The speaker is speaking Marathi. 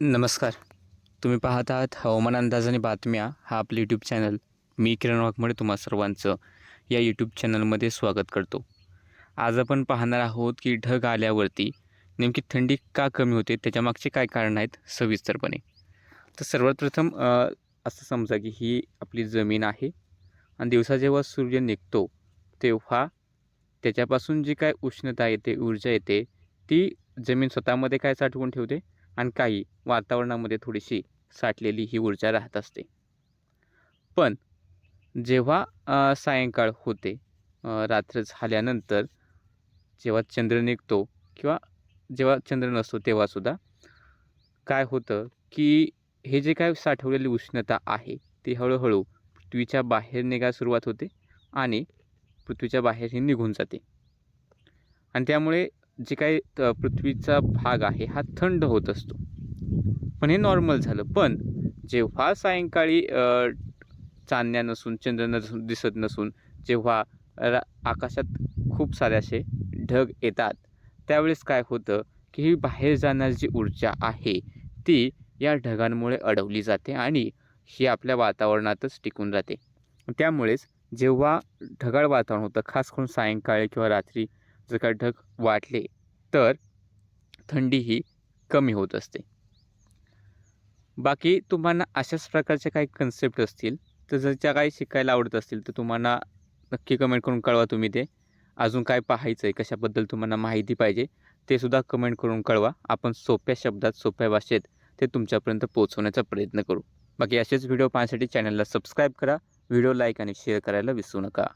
नमस्कार. तुम्ही पाहत आहात हवामान अंदाज आणि बातम्या हा आपलं यूट्यूब चॅनल मी किरण वाघमोडे तुम्हा सर्वांचं या यूट्यूब चॅनलमध्ये स्वागत करतो. आज आपण पाहणार आहोत की ढग आल्यावरती नेमकी थंडी का कमी होते त्याच्यामागचे काय कारण आहेत सविस्तरपणे. तर सर्वात प्रथम असं समजा की ही आपली जमीन आहे आणि दिवसा जेव्हा सूर्य निघतो तेव्हा त्याच्यापासून जी काय उष्णता येते ऊर्जा येते ती जमीन स्वतःमध्ये काय साठवून ठेवते? आणि काही वातावरणामध्ये थोडीशी साठलेली ही ऊर्जा राहत असते. पण जेव्हा सायंकाळ होते रात्र झाल्यानंतर जेव्हा चंद्र निघतो किंवा जेव्हा चंद्र नसतो तेव्हासुद्धा काय होतं की हे जे काय साठवलेली उष्णता आहे ती हळूहळू पृथ्वीच्या बाहेर निघायला सुरुवात होते आणि पृथ्वीच्या बाहेर ही निघून जाते. आणि त्यामुळे जे काही त- पृथ्वीचा भाग आहे हा थंड होत असतो. पण हे नॉर्मल झालं. पण जेव्हा सायंकाळी चांदण्या नसून चंद्र नसून दिसत नसून जेव्हा रा आकाशात खूप सारे असे ढग येतात त्यावेळेस काय होतं की ही बाहेर जाणारी जी ऊर्जा आहे ती या ढगांमुळे अडवली जाते आणि ही आपल्या वातावरणातच टिकून राहते. त्यामुळेच जेव्हा ढगाळ वातावरण होतं खास करून सायंकाळी किंवा रात्री जर का ढग वाटले तर थंडी ही कमी होत असते. बाकी तुम्हाला अशाच प्रकारचे काही कन्सेप्ट असतील तर जर ज्या काही शिकायला आवडत असतील तर तुम्हाला नक्की कमेंट करून कळवा तुम्ही ते. अजून काय पाहायचं आहे कशाबद्दल तुम्हाला माहिती पाहिजे ते सुद्धा कमेंट करून कळवा. आपण सोप्या शब्दात सोप्या भाषेत ते तुमच्यापर्यंत पोहोचवण्याचा प्रयत्न करू. बाकी असेच व्हिडिओ पाहण्यासाठी चॅनलला सबस्क्राईब करा. व्हिडिओ लाईक आणि शेअर करायला विसरू नका.